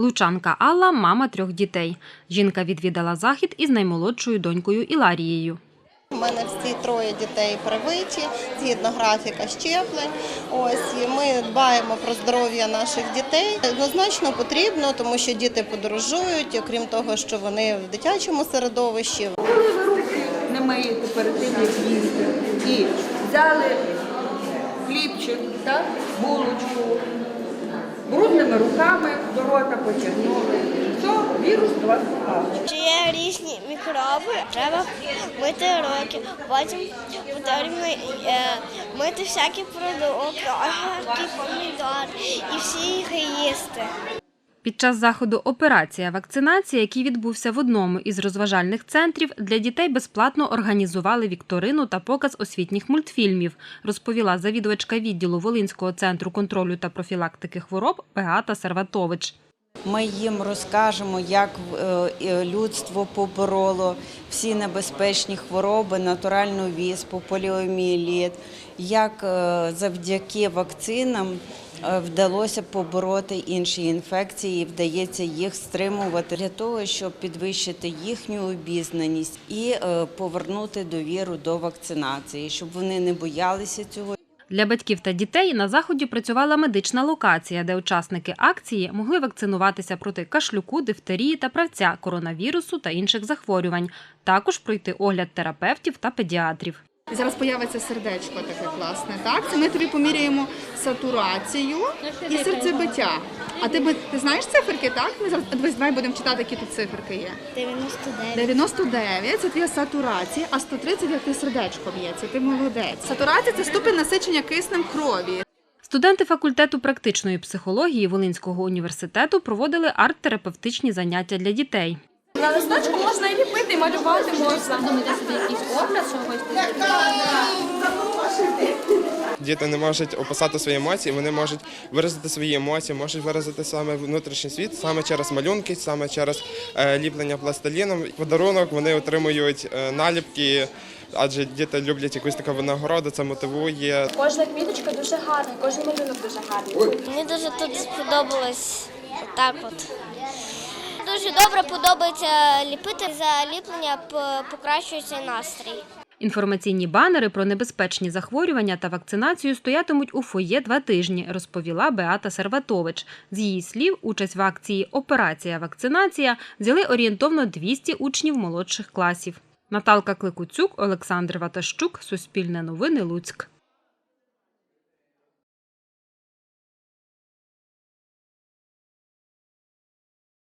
Лучанка Алла мама трьох дітей. Жінка відвідала захід із наймолодшою донькою Іларією. У мене всі троє дітей привиті згідно графіка щеплень. Ось і ми дбаємо про здоров'я наших дітей. Однозначно потрібно, тому що діти подорожують, окрім того, що вони в дитячому середовищі. Коли ви руки не миєте перед тим, як їсти, і взяли хлібчик, так, булочку, брудними руками до рота потягнули, все, вірус до вас попав. Чи є різні мікроби, треба мити руки, потім потрібно е, мити всякі продукти, огірки, помідори і всі їх їсти. Під час заходу Операція вакцинація, який відбувся в одному із розважальних центрів, для дітей безплатно організували вікторину та показ освітніх мультфільмів, розповіла завідувачка відділу Волинського центру контролю та профілактики хвороб Беата Серватович. Ми їм розкажемо, як е, людство побороло всі небезпечні хвороби, натуральну віспу, поліомієліт, як е, завдяки вакцинам е, вдалося побороти інші інфекції, і вдається їх стримувати для того, щоб підвищити їхню обізнаність і повернути довіру до вакцинації, щоб вони не боялися цього. Для батьків та дітей на заході працювала медична локація, де учасники акції могли вакцинуватися проти кашлюку, дифтерії та правця, коронавірусу та інших захворювань. Також пройти огляд терапевтів та педіатрів. Зараз появиться сердечко таке класне. Так, це ми тобі поміряємо сатурацію і серцебиття. А ти, би- ти знаєш циферки, так? Ми зараз дивись, давай будемо читати, які тут циферки є. 99. 99 – це твоя сатурація, а 130 – як ти сердечко б'ється. Ти молодець. Сатурація це ступінь насичення киснем крові. Студенти факультету практичної психології Волинського університету проводили арт-терапевтичні заняття для дітей. На листочку можна і ліпити, і малювати можна. Думаєте собі якийсь образ, що хочете? Діти не можуть описати свої емоції, вони можуть виразити свої емоції, можуть виразити саме внутрішній світ, саме через малюнки, саме через е, ліплення пластиліном. Подарунок вони отримують е, наліпки, адже діти люблять якусь таку винагороду, це мотивує. Кожна квіточка дуже гарна, кожен малюнок дуже гарний. Мені дуже тут сподобалось так от. Дуже добре подобається ліпити. За ліплення покращується настрій. Інформаційні банери про небезпечні захворювання та вакцинацію стоятимуть у фоє два тижні, розповіла Беата Серватович. З її слів, участь в акції Операція вакцинація взяли орієнтовно 200 учнів молодших класів. Наталка Кликуцюк, Олександр Ватащук, Суспільне новини, Луцьк.